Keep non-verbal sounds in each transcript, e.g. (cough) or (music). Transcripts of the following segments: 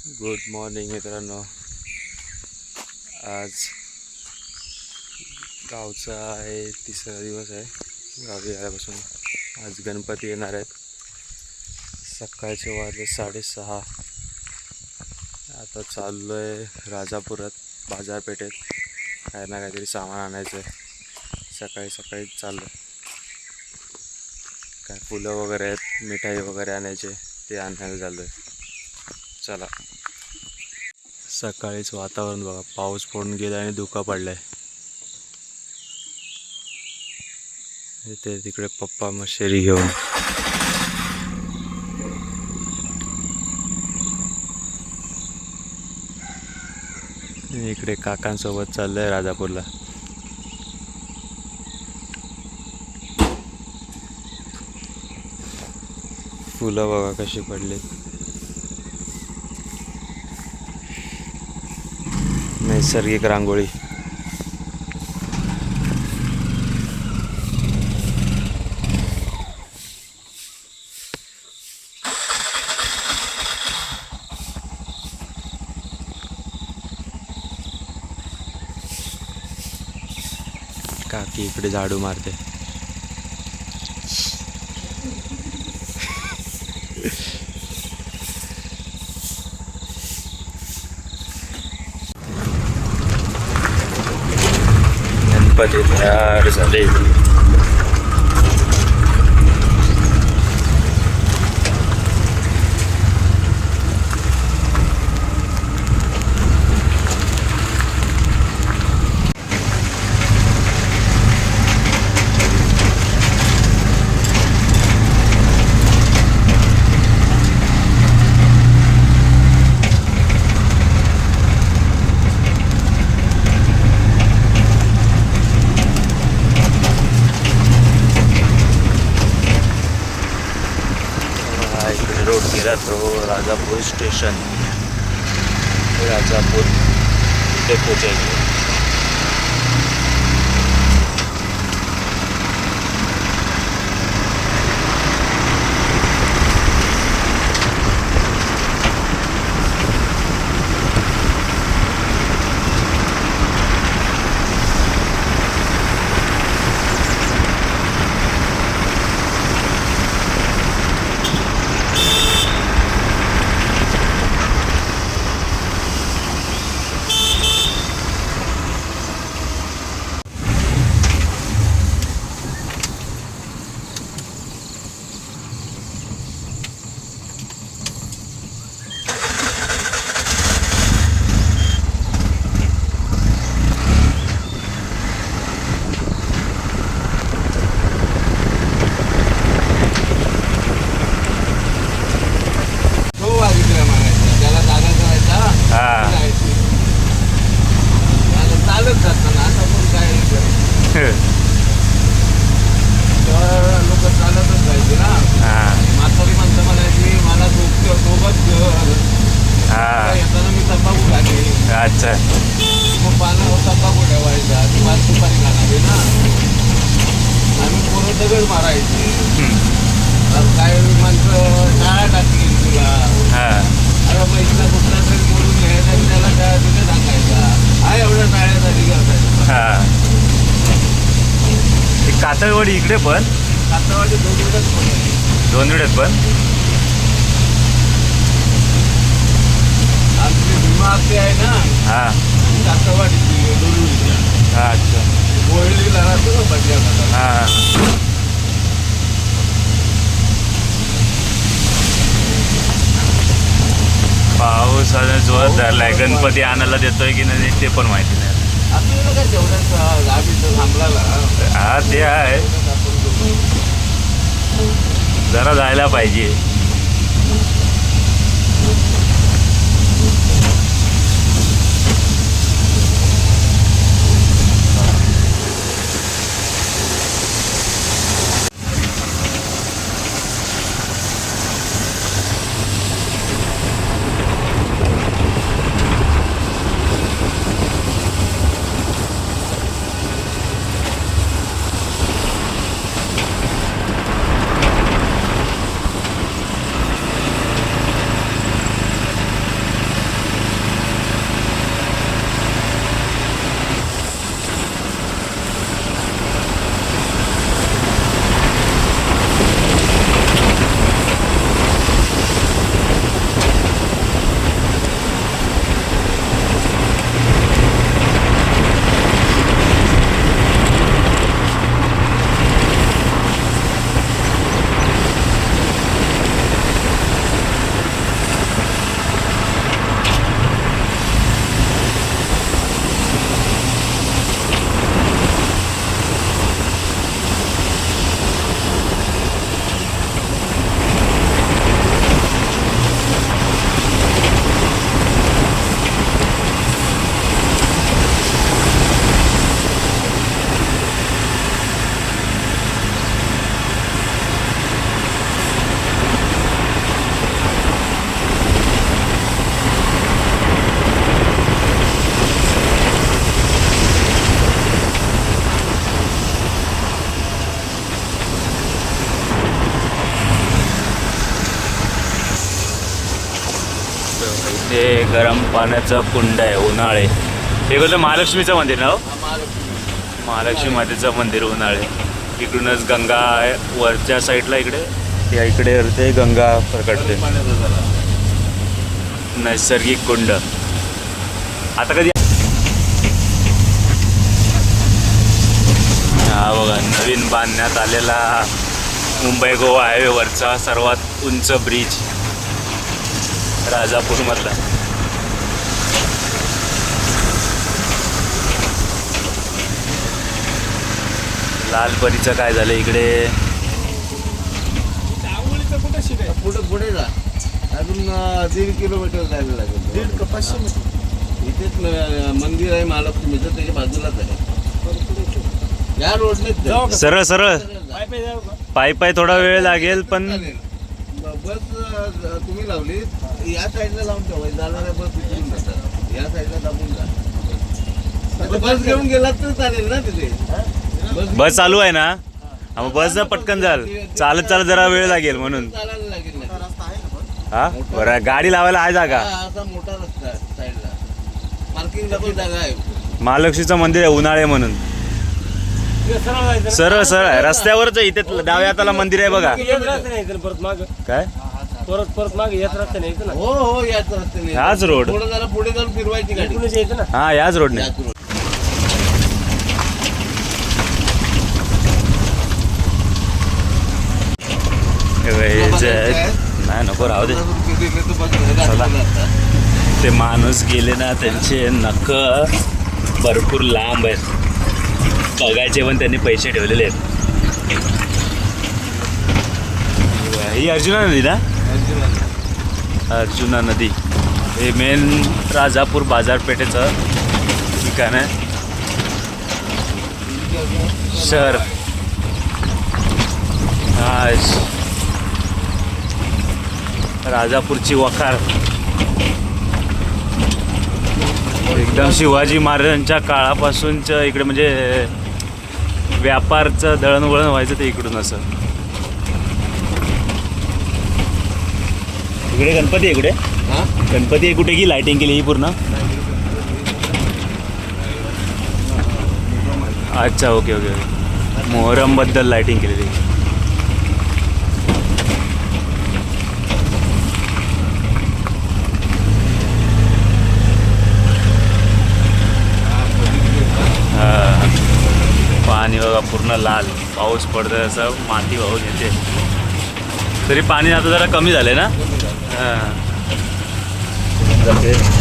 Good morning मित्रांनो. आज गावचा आहे तिसरा दिवस आहे. गावी आल्यापासून आज गणपती येणार आहेत. सकाळचे वाजले साडेसहा. आता चाललो आहे राजापुरात बाजारपेठेत. काय ना काहीतरी सामान आणायचं आहे सकाळी सकाळी चाललो काय फुलं वगैरे आहेत मिठाई वगैरे आणायचे ते आणायला चाललो आहे चला. सकाळीच वातावरण बघा. पाऊस पडून गेला आणि धुका पडलाय. ते तिकडे पप्पा मशेरी घेऊन. इकडे काकांसोबत चाललंय राजापूरला. फुलं बघा कशी पडली नैसर्गिक रांगोळी. काकी इकडे झाडू मारते. गणपती तयार झाले हा इकडे रोड गेला तो राजापूर स्टेशन राजापूर इथे. पोचायचं तो वागितला म्हणायचा त्याला जागा करायचा हा जायची. त्याला चालत जाताना आता पण काय लोक चालतच जायचे ना हा म्हातारी माणसं म्हणायची मला दोघ दोघच घर हा येताना मी तंबाखू खाली अच्छा मग पानावर तंबाखू ठेवायचा ती मला सुपारी खाणारी ना आम्ही पोरं दगड मारायचे हम्म. तर काय माणसं शाळा टाकली तुला हा अरे पैसा कुठला तरी बोलून घ्यायचा आणि त्याला काय तिथे टाकायचा हा एवढ्या टाळ्यासाठी करतायचा हा ते कातळवाडी इकडे पण? कातवाडी दोन मिनिटच पण. दोन आमची आहे ना. हा. डोलुरीच्या हा अच्छा. कोळलीला राहतो ना हा. पाऊस जोरात धरलाय गणपती आणायला देतोय की नाही ते पण माहिती नाही. काय थांबला हा ते आहे. जरा जायला पाहिजे. इथे गरम पाण्याचं कुंड आहे उन्हाळे हे कोणतं महालक्ष्मीचं मंदिर ना हो? महालक्ष्मी मातेचं मंदिर उन्हाळे इकडूनच गंगा आहे वरच्या साईडला इकडे. या इकडे ते गंगा प्रकटते. नैसर्गिक कुंड. आता कधी हा बघा नवीन बांधण्यात आलेला मुंबई गोवा हायवेवरचा सर्वात उंच ब्रिज. राजापूरमधला. लालपरीचं काय झालं इकडे? पुढे पुढे जा. अजून दीड किलोमीटर जायला लागेल. दीड का पाचशे मीटर? इथेच मंदिर आहे महालक्ष्मीचं त्याच्या बाजूलाच आहे. या रोडनेच जा. सरळ सरळ. पायी पायी थोडा वेळ लागेल पण चालेल. ब- बस अं, तुम्ही लावली या साईडला लावून ठेवायची जाणाऱ्या बस जातात. या साईडला दाबून जा. बस घेऊन गेलात तर चालेल ना तिथे. बस चालू आहे ना? मग बस ना पटकन जाल चालत चालत जरा वेळ लागेल म्हणून. चालायला लागेल ना. हा? बरं गाडी लावायला आहे जागा. हा, असा मोठा रस्ता आहे साईडला पार्किंगला पण जागा आहे. महालक्ष्मीचं मंदिर आहे उन्हाळे म्हणून. सरळ सरळ. आहे रस्त्यावरच इथे डाव्या हाताला मंदिर आहे बघा. परत माग. काय? परत परत माग येत रस्ता नाही ना. हो हो याच रस्त्याने हाच रोड. पुढे जरा पुढे जाऊन फिरवायची गाडी. इकडूनच यायचं ना. हा याच रोडने. याच रोड नाही नको राहू दे. चला. ते माणूस गेले ना त्यांचे नख भरपूर लांब आहेत. बघायचे पण त्यांनी पैसे ठेवलेले आहेत. ही अर्जुना नदी ना? अर्जुना नदी. हे मेन राजापूर बाजारपेठेचं ठिकाण आहे. शहर. राजापूरची वखार. एकदम शिवाजी महाराजांच्या काळापासूनचं इकडे म्हणजे व्यापारचं दळणवळण व्हायचं ते इकडून असं. इकडे गणपती आहे इकडे हा? गणपती आहे कुठे की लाइटिंग केली ही पूर्ण अच्छा ओके ओके ओके मोहरमबद्दल लाइटिंग केलेली. पाणी बघा पूर्ण लाल पाऊस पडतोय असं माती वाहून येते तरी पाणी आता जरा कमी झालंय ना.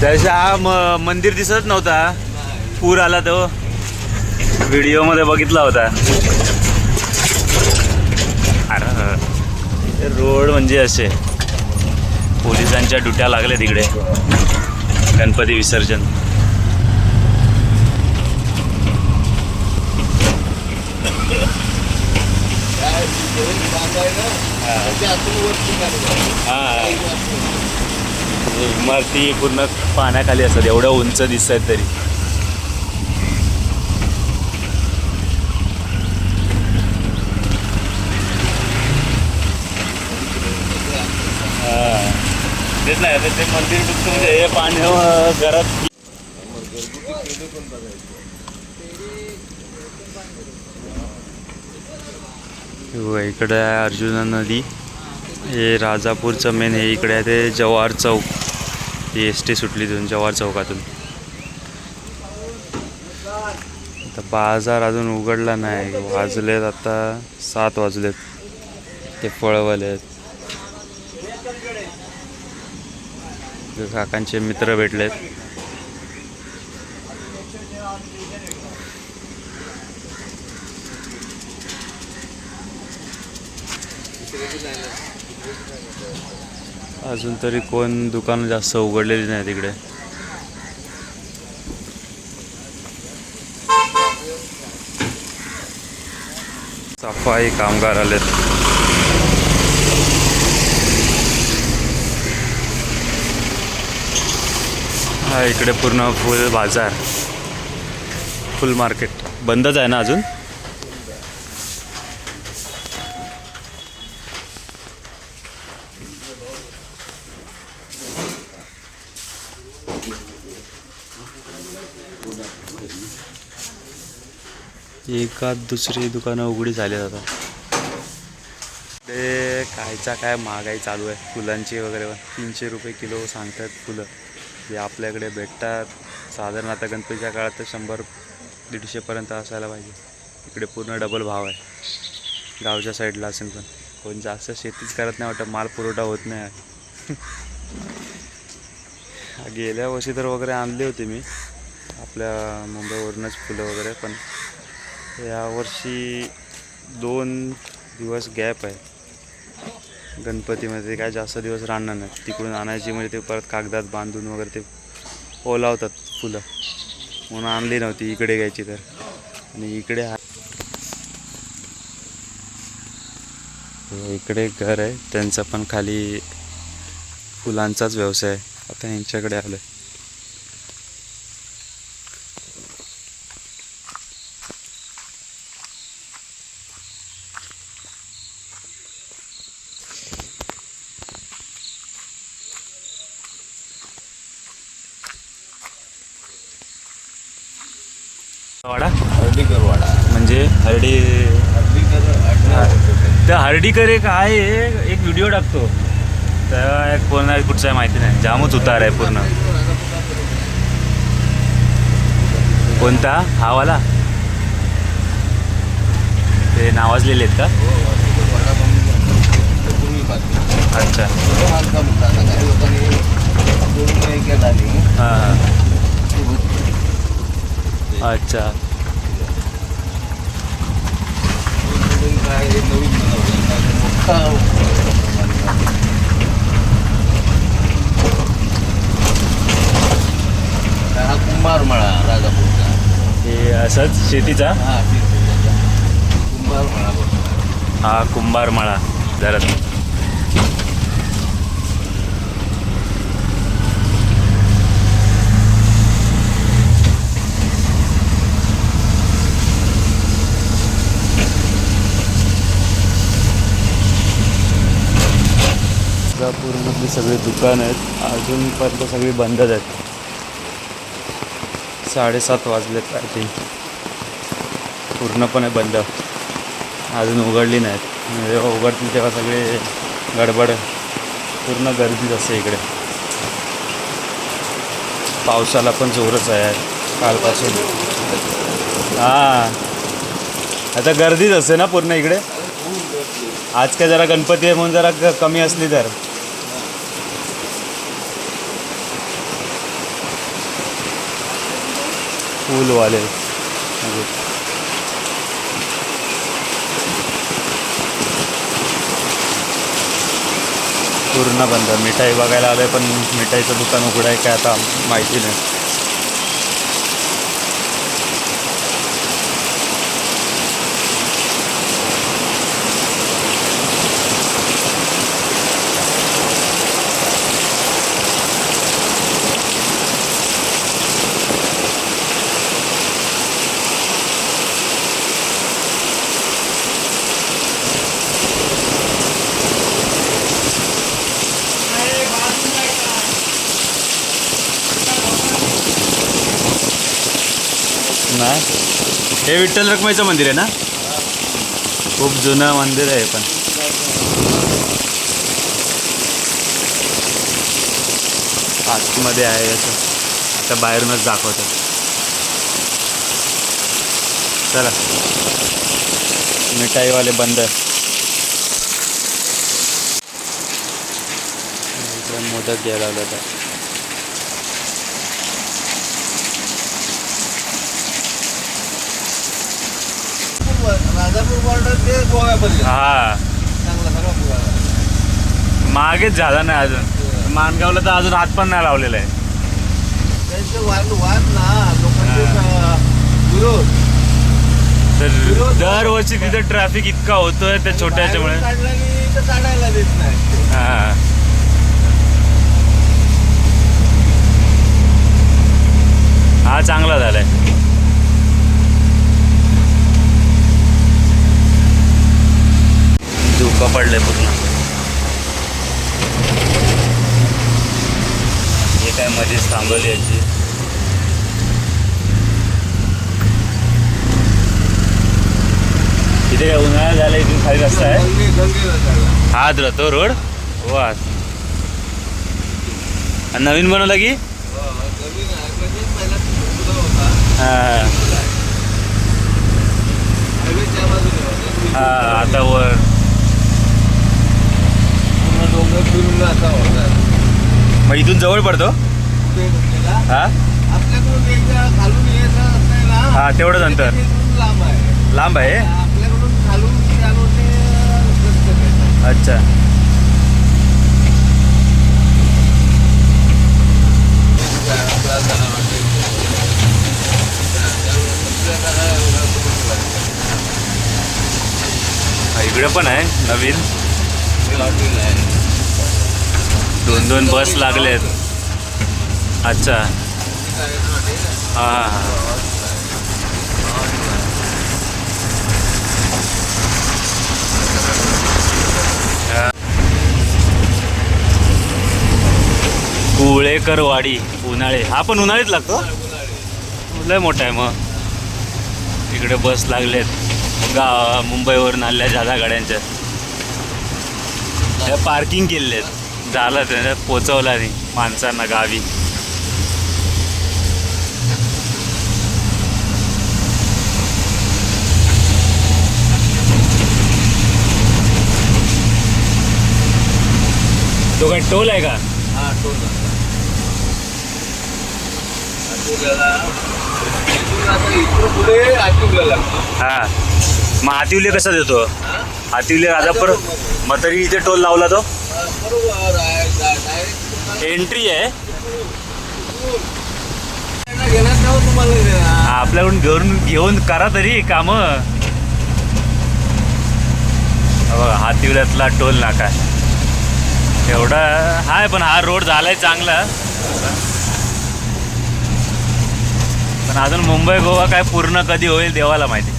त्याच्या हा म- मंदिर दिसत नव्हता. पूर आला तो. व्हिडिओमध्ये बघितला होता. अरे हो. रोड म्हणजे असे. पोलिसांच्या ड्युट्या लागल्या तिकडे. गणपती विसर्जन. काय? जेवण हा. इमारती पूर्ण पाण्याखाली असतात. एवढ्या उंच दिसत आहेत तरी. हा. तेच नाही ते मंदिर फक्त म्हणजे हे पाणी घरात हो, इकडे आहे अर्जुना नदी. हे राजापूरचं मेन हे इकडे आहे ते जवाहर चौक. ही एस टी सुटली तिथून जवाहर चौकातून. आता बाजार अजून उघडला नाही. वाजलेत आता सात वाजलेत. ते फळवाले आहेत. काकांचे मित्र भेटलेत. अजून तरी कोण दुकानं जास्त उघडलेली नाही तिकडे. सफाई कामगार आलेत. हा इकडे पूर्ण फुल बाजार. Full market. बंदच आहे ना अजून? एकात दुसरी दुकानं उघडी झाली आता. ते कायचा काय महागाई चालू आहे. फुलांची वगैरे तीनशे रुपये किलो सांगतात फुलं. जे आपल्याकडे भेटतात. साधारण आता गणपतीच्या काळात तर शंभर दीडशेपर्यंत असायला पाहिजे. इकडे पूर्ण डबल भाव आहे. गावच्या साईडला असेल पण. कोण जास्त शेतीच करत नाही वाटत. माल पुरवठा होत नाही आहे. (laughs) गेल्या वर्षी तर वगैरे आणले होते मी. आपल्या मुंबईवरूनच फुलं वगैरे पण यावर्षी दोन दिवस गॅप आहे. गणपतीमध्ये काय जास्त दिवस राहणार नाही. तिकडून आणायची म्हणजे ते परत कागदात बांधून वगैरे ते ओलावतात फुलं. म्हणून आणली नव्हती इकडे घ्यायची तर. आणि इकडे हा इकडे घर आहे. त्यांचा पण खाली फुलांचाच व्यवसाय आता यांच्याकडे आलं वाडा? हर्डीकर वाडा. म्हणजे हरडी. त्या हर्डीकर एक आहे एक व्हिडिओ टाकतो. त्या एक कोण आहे कुठचा आहे माहिती नाही. जामच उतार आहे पूर्ण. कोणता? हा वाला ते नावाजलेले आहेत का? बातमी. अच्छा. हां हां. अच्छा. हे कुंभारमळा राजापूरचा हे असंच शेतीचा? हा कुंभारमळा हा कुंभारमाळा. जरा पूर्णतली सगळी दुकानं आहेत. अजूनपर्यंत सगळी बंदच आहेत. साडेसात वाजलेत आय थिंक पूर्णपणे बंद. अजून उघडली नाहीत. जेव्हा उघडतील तेव्हा सगळे गडबड पूर्ण गर्दीच असते इकडे. पावसाला पण जोरच आहे कालपासून. हां. आता गर्दीच असते ना पूर्ण इकडे? आज काय जरा गणपती आहे म्हणून जरा कमी असली तर. फुलवाले. म्हणजे पूर्ण बंद. मिठाई बघायला आलोय पण मिठाईचं दुकान उघडं आहे काय आता माहिती नाही. नाही हे विठ्ठल रखमाईचं मंदिर आहे ना? खूप जुनं मंदिर आहे पण. आतमध्ये आहे असं. आता बाहेरूनच दाखवतो. चला. मिठाईवाले बंद. इकडे मोदक घ्यायला आलं राजापूर बॉर्डर ते गोव्यापर्यंत. हा. चांगला सगळा पुरा मागेच झाला नाही अजून. मानगावला तर अजून हात पण नाही लावलेला आहे. त्यांचे वाद वाद ना लोकांचे अं, विरोध. तर दरवर्षी तिथे ट्रॅफिक इतका होतोय त्या छोट्या ह्याच्यामुळे बाहेरून काढल्याने तर काढायला देत नाही. हा. हा चांगला झालाय. धुकं पडलंय पूर्ण. हे काय मध्येच थांबवली याची. इथे काय उन्हाळा झाला इथून खाली रस्ता आहे? हा तुला तो रोड? वा. नवीन बनवला की? हो, नवीन आहे. म्हणजे पहिला पुढं होता हा हायवेच्या बाजूने होता. हा आता वर आता होता मग इथून जवळ पडतो हा आपल्याकडून खालून ना हा, तेवढंच अंतर. तिथून लांब आहे लांब आहे आपल्याकडून खालून चालू ते रस्ते भेटतात. अच्छा. आपल्याला? हा, इकडे पण आहे नवीन हॉटेल आहे. दोन दोन बस लागलेत. अच्छा. हां हां. हा कुळेकर वाडी उन्हाळे. हा पण उन्हाळीत लागतो? लय मोठा आहे मग. इकडे बस लागलेत. गा मुंबईवरून आल्या जादा गाड्यांच्या. त्या पार्किंग केलेत झालं त्याने पोचवला नाही माणसांना गावी. तो काय टोल आहे का? हा, टोल. हा. मग हातिवले कसा देतो? हातिवले राजापूर मग तरी इथे टोल लावला तो? एंट्री आहे. आपल्याकडून घेऊन घेऊन करा तरी काम. हातिवल्यातला टोल नाका. एवढा हाय पण हा रोड झालाय चांगला. पण अजून मुंबई गोवा काय पूर्ण कधी होईल देवाला माहिती.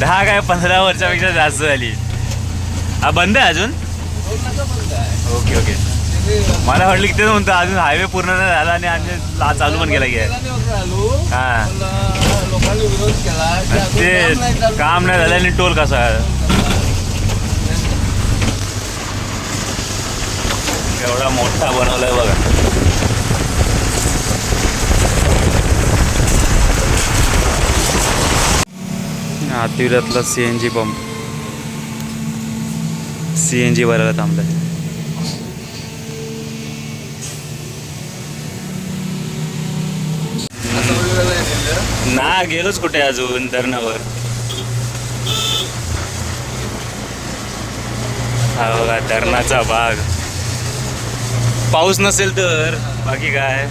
दहा काय पंधरा वर्षापेक्षा जास्त झाली. हा बंद आहे अजून? Okay okay. मला वाटलं की तेच म्हणतो अजून हायवे पूर्ण नाही झाला आणि आम्ही चालू पण केला की. हा. ते काम नाही झालं आणि टोल कसा एवढा मोठा बनवलाय बघा. हातिवऱ्यातला C N G pump C N G भरायला थांबलाय. आहे ना गेलोच कुठे अजून धरणावर? हा बघा धरणाचा भाग. पाऊस नसेल तर बाकी काय?